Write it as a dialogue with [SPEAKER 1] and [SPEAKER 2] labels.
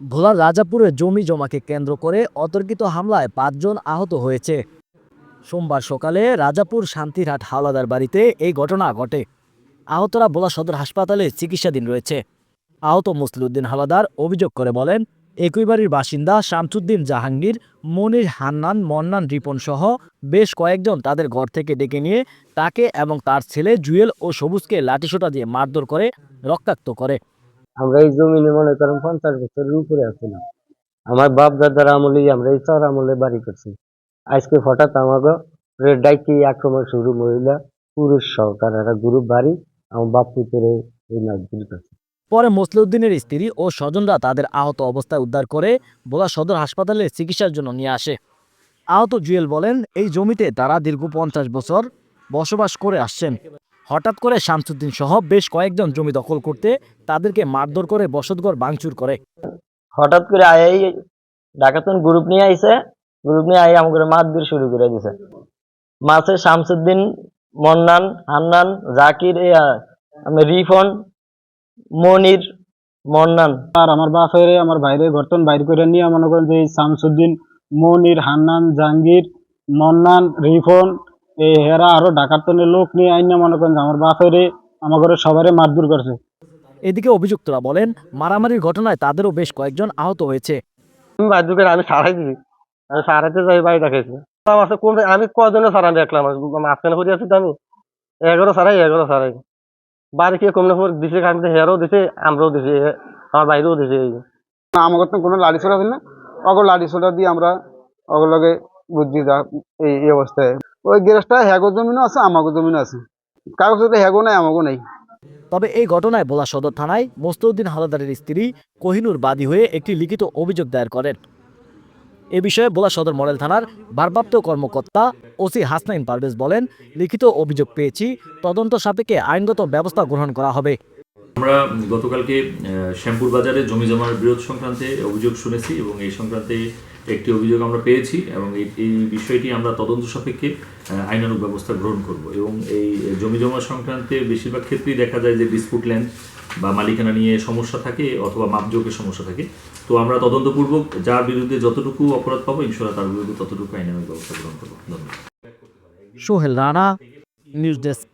[SPEAKER 1] ভোলার রাজাপুরে জমি জমাকে কেন্দ্র করে অতর্কিত হামলায় পাঁচজন আহত হয়েছে। সোমবার সকালে রাজাপুর শান্তিরহাট হাওলাদার বাড়িতে এই ঘটনা ঘটে। আহতরা ভোলা সদর হাসপাতালে চিকিৎসাধীন রয়েছে। আহত মুসলিউদ্দিন হাওলাদার অভিযোগ করে বলেন, একই বাড়ির বাসিন্দা শামসুদ্দিন জাহাঙ্গীর, মনির হান্নান, মন্নান রিপন সহ বেশ কয়েকজন তাদের ঘর থেকে ডেকে নিয়ে তাকে এবং তার ছেলে জুয়েল ও সবুজকে লাঠিসোটা দিয়ে মারধর করে, রক্তাক্ত করে।
[SPEAKER 2] আমরা এই জমিনে মনে করেন পঞ্চাশ বছরের উপরে আছিলাম আমার বাপ দাদার আমলে, আমরা এই চর আমলে বাড়ি করছি। আজকে হঠাৎ আমাকে ডাইকি আক্রমণ শুরু মহিলা পুরুষ সহ তারা একটা গ্রুপ বাড়ি, আমার বাপ পুকুরে এই নাচগুলি করছে
[SPEAKER 1] পরে মসলিউদ্দিনের স্ত্রী ও স্বজনরা তাদের আহত অবস্থায় উদ্ধার করে বোলা সদর হাসপাতালে চিকিৎসার জন্য নিয়ে আসে। আহত জুয়েল বলেন, এই জমিতে তারা দীর্ঘ পঞ্চাশ বছর বসবাস করে আসছেন। হঠাৎ করে শামসুদ্দিন সহ বেশ কয়েকজন জমি দখল করতে তাদেরকে মারধর করে বসতঘর ভাঙচুর করে।
[SPEAKER 2] হঠাৎ করে আই ডাকাতন গ্রুপ নিয়ে আইছে গ্রুপ নিয়ে আই আমাকে মারধর শুরু করে দিছে। মাসে শামসুদ্দিন মন্নান হান্নান জাকির আমি রিফন মনির মন্নান।
[SPEAKER 3] আর আমার বাপের আমার বাইরে ঘরতন বাইর করে নিয়ে মনে করেন যে শামসুদ্দিন মনির হান্নান জাহাঙ্গীর মন্নান রিফন এই হেরা আরও ডাকাতনের লোক নিয়ে আইনা মনে করেন আমার বাপের আমার ঘরে সবারে মারধর করছে।
[SPEAKER 1] এদিকে অভিযুক্তরা বলেন মারামারির ঘটনায় তাদেরও বেশ কয়েকজন আহত হয়েছে।
[SPEAKER 2] আমি আমি সারাই দিছি আমি সারাইতে যাই বাড়ি কোন আমি কজনে সারা দেখলাম? মাঝখানে করে আছি তো আমি। এগারো সারাই এগারো সারাই বাড়ি কে কমলে পর দিছে আমি তো দিছে আমরাও দিছি আমার বাইরেও দিছে এই
[SPEAKER 3] তো কোনো লাড়ি ছোড়া না। অগর লাড়ি ছোড়া দিয়ে আমরা অগলগে বুদ্ধি এই এই অবস্থায়। ওই গ্যাসটা হ্যাগো জমিনও আছে, আমাগো জমিনও আছে। কাগজ হ্যাগো নাই, আমাগো নাই।
[SPEAKER 1] তবে এই ঘটনায় ভোলা সদর থানায় মোস্তউদ্দিন হালাদারের স্ত্রী কোহিনুর বাদী হয়ে একটি লিখিত অভিযোগ দায়ের করেন। এ বিষয়ে ভোলা সদর মডেল থানার ভারপ্রাপ্ত কর্মকর্তা ওসি হাসনাইন পারভেজ বলেন, লিখিত অভিযোগ পেয়েছি, তদন্ত সাপেক্ষে আইনগত ব্যবস্থা গ্রহণ করা হবে।
[SPEAKER 4] আমরা গতকালকে শ্যামপুর বাজারে জমি জমার বিরোধ সংক্রান্তে অভিযোগ শুনেছি এবং এই সংক্রান্তে একটি অভিযোগ আমরা পেয়েছি এবং এই বিষয়টি আমরা তদন্ত সাপেক্ষে আহ, আইনানুগ ব্যবস্থা গ্রহণ করব এবং এই জমি জমা সংক্রান্তে বেশিরভাগ ক্ষেত্রেই দেখা যায় যে ডিসপুট ল্যান্ড বা মালিকানা নিয়ে সমস্যা থাকে অথবা মাপযোগের সমস্যা থাকে। তো আমরা তদন্তপূর্বক যার বিরুদ্ধে যতটুকু অপরাধ পাবো ইনশাল্লাহ তার বিরুদ্ধে ততটুকু আইনানুগ ব্যবস্থা গ্রহণ করব। ধন্যবাদ।
[SPEAKER 1] Sohel Rana news desk.